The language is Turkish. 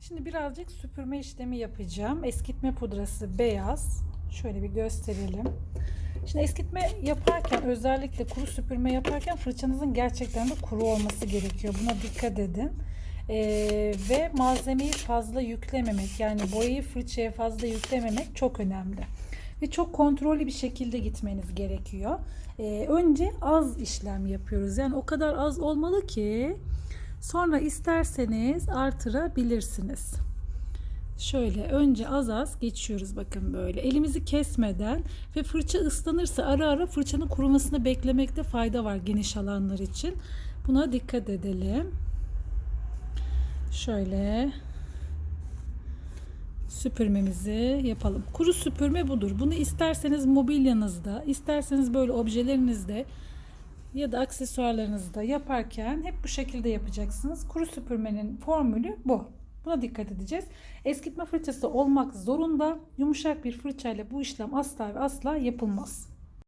Şimdi birazcık süpürme işlemi yapacağım. Eskitme pudrası beyaz. Şöyle bir gösterelim. Şimdi eskitme yaparken özellikle kuru süpürme yaparken fırçanızın gerçekten de kuru olması gerekiyor. Buna dikkat edin. Ee, ve malzemeyi fazla yüklememek yani boyayı fırçaya fazla yüklememek çok önemli. Ve çok kontrollü bir şekilde gitmeniz gerekiyor. Ee, önce az işlem yapıyoruz. Yani o kadar az olmalı ki sonra isterseniz artırabilirsiniz. Şöyle önce az az geçiyoruz bakın böyle. Elimizi kesmeden ve fırça ıslanırsa ara ara fırçanın kurumasını beklemekte fayda var geniş alanlar için. Buna dikkat edelim. Şöyle süpürmemizi yapalım. Kuru süpürme budur. Bunu isterseniz mobilyanızda, isterseniz böyle objelerinizde ya da aksesuarlarınızda yaparken hep bu şekilde yapacaksınız. Kuru süpürmenin formülü bu. Buna dikkat edeceğiz. Eskitme fırçası olmak zorunda. Yumuşak bir fırçayla bu işlem asla ve asla yapılmaz.